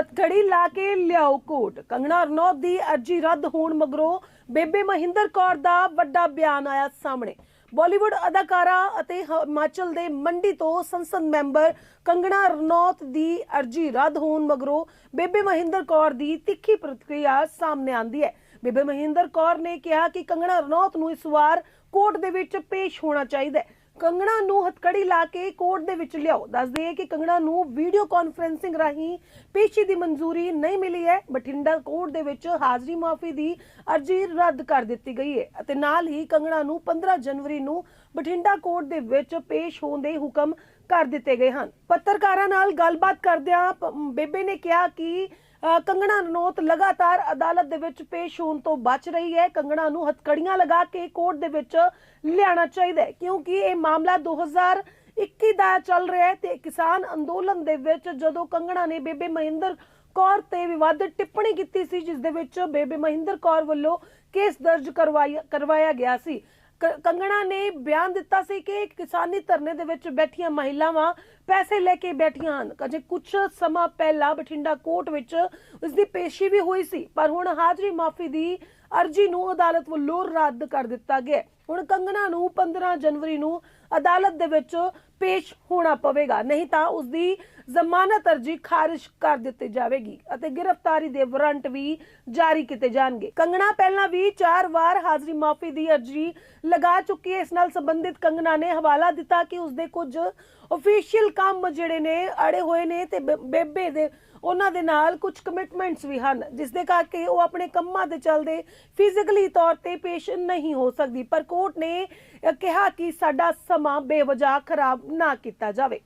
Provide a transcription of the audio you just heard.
ਹਥਕੜੀ ਲਾ ਕੇ ਲਿਆਓ ਕੋਟ। ਕੰਗਣਾ ਰਣੌਤ ਦੀ ਅਰਜੀ ਰੱਦ ਹੋਣ ਮਗਰੋਂ ਬੇਬੇ ਮਹਿੰਦਰ ਕੌਰ ਦਾ ਵੱਡਾ ਬਿਆਨ ਆਇਆ ਸਾਹਮਣੇ। ਬਾਲੀਵੁੱਡ ਅਦਾਕਾਰਾ ਅਤੇ ਹਿਮਾਚਲ ਦੇ ਮੰਡੀ ਤੋਂ ਸੰਸਦ ਮੈਂਬਰ ਕੰਗਣਾ ਰਣੌਤ ਦੀ ਅਰਜੀ ਰੱਦ ਹੋਣ ਮਗਰੋਂ ਬੇਬੇ ਮਹਿੰਦਰ ਕੌਰ ਦੀ ਤਿੱਖੀ ਪ੍ਰਤੀਕਿਰਿਆ ਸਾਹਮਣੇ ਆਂਦੀ ਹੈ। ਬੇਬੇ ਮਹਿੰਦਰ ਕੌਰ ਨੇ ਕਿਹਾ ਕਿ ਕੰਗਣਾ ਰਣੌਤ ਨੂੰ ਇਸ ਵਾਰ ਕੋਰਟ ਦੇ ਵਿੱਚ ਪੇਸ਼ ਹੋਣਾ ਚਾਹੀਦਾ ਹੈ। ਕੰਗਣਾ ਨੂੰ ਹਥਕੜੀ ਲਾ ਕੇ ਕੋਰਟ ਦੇ ਵਿੱਚ ਲਿਆਓ। ਦੱਸ ਦਈਏ ਕਿ ਕੰਗਣਾ ਨੂੰ ਵੀਡੀਓ ਕਾਨਫਰੈਂਸਿੰਗ ਰਾਹੀਂ ਪੇਸ਼ੀ ਦੀ ਮਨਜ਼ੂਰੀ ਨਹੀਂ ਮਿਲੀ ਹੈ। ਬਠਿੰਡਾ ਕੋਰਟ ਦੇ ਵਿੱਚ ਹਾਜ਼ਰੀ ਮਾਫੀ ਦੀ ਅਰਜੀ ਰੱਦ ਕਰ ਦਿੱਤੀ ਗਈ ਹੈ ਅਤੇ ਨਾਲ ਹੀ ਕੰਗਣਾ ਨੂੰ 15 ਜਨਵਰੀ ਨੂੰ ਬਠਿੰਡਾ ਕੋਰਟ ਦੇ ਵਿੱਚ ਪੇਸ਼ ਹੋਣ ਦੇ ਹੁਕਮ ਕਰ ਦਿੱਤੇ ਗਏ ਹਨ। ਪੱਤਰਕਾਰਾਂ ਨਾਲ ਗੱਲਬਾਤ ਕਰਦਿਆਂ ਬੇਬੇ ਨੇ ਕਿਹਾ ਕਿ ਕੰਗਣਾ ਰਣੌਤ ਲਗਾਤਾਰ ਅਦਾਲਤ ਦੇ ਵਿੱਚ ਪੇਸ਼ ਹੋਣ ਤੋਂ ਬਚ ਰਹੀ ਹੈ। ਕੰਗਣਾ ਨੂੰ ਹਥਕੜੀਆਂ ਲਗਾ ਕੇ ਕੋਰਟ ਦੇ ਵਿੱਚ ਲਿਆਉਣਾ ਚਾਹੀਦਾ ਹੈ, ਕਿਉਂਕਿ ਇਹ ਮਾਮਲਾ 2021 ਦਾ ਚੱਲ ਰਿਹਾ ਹੈ ਤੇ ਕਿਸਾਨ ਅੰਦੋਲਨ ਦੇ ਵਿੱਚ ਜਦੋਂ ਕੰਗਣਾ ਨੇ ਬੇਬੇ ਮਹਿੰਦਰ ਕੌਰ ਤੇ ਵਿਵਾਦਤ ਟਿੱਪਣੀ ਕੀਤੀ ਸੀ, ਜਿਸ ਦੇ ਵਿੱਚ ਬੇਬੇ ਮਹਿੰਦਰ ਕੌਰ ਵੱਲੋਂ ਕੇਸ ਦਰਜ ਕਰਵਾਇਆ ਕਰਵਾਇਆ ਗਿਆ ਸੀ। ਕੰਗਣਾ ਨੇ ਬਿਆਨ ਦਿੱਤਾ ਸੀ ਕਿ ਕਿਸਾਨੀ ਧਰਨੇ ਦੇ ਵਿੱਚ ਬੈਠੀਆਂ ਮਹਿਲਾਵਾਂ ਪੈਸੇ ਲੈ ਕੇ ਬੈਠੀਆਂ ਹਨ। ਅਜੇ ਕੁਝ ਸਮਾਂ ਪਹਿਲਾਂ ਬਠਿੰਡਾ ਕੋਰਟ ਵਿੱਚ ਉਸ ਦੀ ਪੇਸ਼ੀ ਵੀ ਹੋਈ ਸੀ, ਪਰ ਹੁਣ ਹਾਜ਼ਰੀ ਮਾਫੀ ਦੀ ਅਰਜੀ ਨੂੰ ਅਦਾਲਤ ਵੱਲੋਂ ਰੱਦ ਕਰ ਦਿੱਤਾ ਗਿਆ ਹੁਣ ਕੰਗਣਾ ਨੂੰ 15 ਜਨਵਰੀ ਨੂੰ ਅਦਾਲਤ ਦੇ ਵਿੱਚ ਪੇਸ਼ ਹੋਣਾ ਪਵੇਗਾ। ਨਹੀਂ ਤਾਂ ਉਸ ਦੀ ਜ਼ਮਾਨਤ ਅਰਜੀ ਖਾਰਜ ਕਰ ਦਿੱਤੀ ਜਾਵੇਗੀ ਅਤੇ ਗ੍ਰਿਫਤਾਰੀ ਦੇ ਵਾਰੰਟ ਵੀ ਜਾਰੀ ਕੀਤੇ ਜਾਣਗੇ। ਕੰਗਣਾ ਪਹਿਲਾਂ ਵੀ ਚਾਰ ਵਾਰ ਹਾਜ਼ਰੀ ਮਾਫੀ ਦੀ ਅਰਜੀ ਲਗਾ ਚੁੱਕੀ ਹੈ। ਇਸ ਨਾਲ ਸੰਬੰਧਿਤ ਕੰਗਣਾ ਨੇ ਹਵਾਲਾ ਦਿੱਤਾ ਕਿ ਉਸ ਦੇ ਕੁਝ ਅਫੀਸ਼ੀਅਲ ਕੰਮ ਜਿਹੜੇ ਨੇ, ਅੜੇ ਹੋਏ ਨੇ ਤੇ ਬੇ- ਬੇਬੇ ਦੇ, ਉਹਨਾਂ ਦੇ ਨਾਲ ਕੁਝ ਕਮਿਟਮੈਂਟਸ ਵੀ ਹਨ, ਜਿਸ ਦੇ ਕਰਕੇ ਉਹ ਆਪਣੇ ਕੰਮਾਂ ਦੇ ਚਲਦੇ ਫਿਜ਼ੀਕਲੀ ਤੌਰ ਤੇ ਪੇਸ਼ ਨਹੀਂ ਹੋ ਸਕਦੀ। ਪਰ ਕੋਰਟ ਨੇ ਕਿਹਾ ਕਿ ਸਾਡਾ ਸਮਾਂ ਬੇਵਜਾ ਖਰਾਬ ਨਾ ਕੀਤਾ ਜਾਵੇ।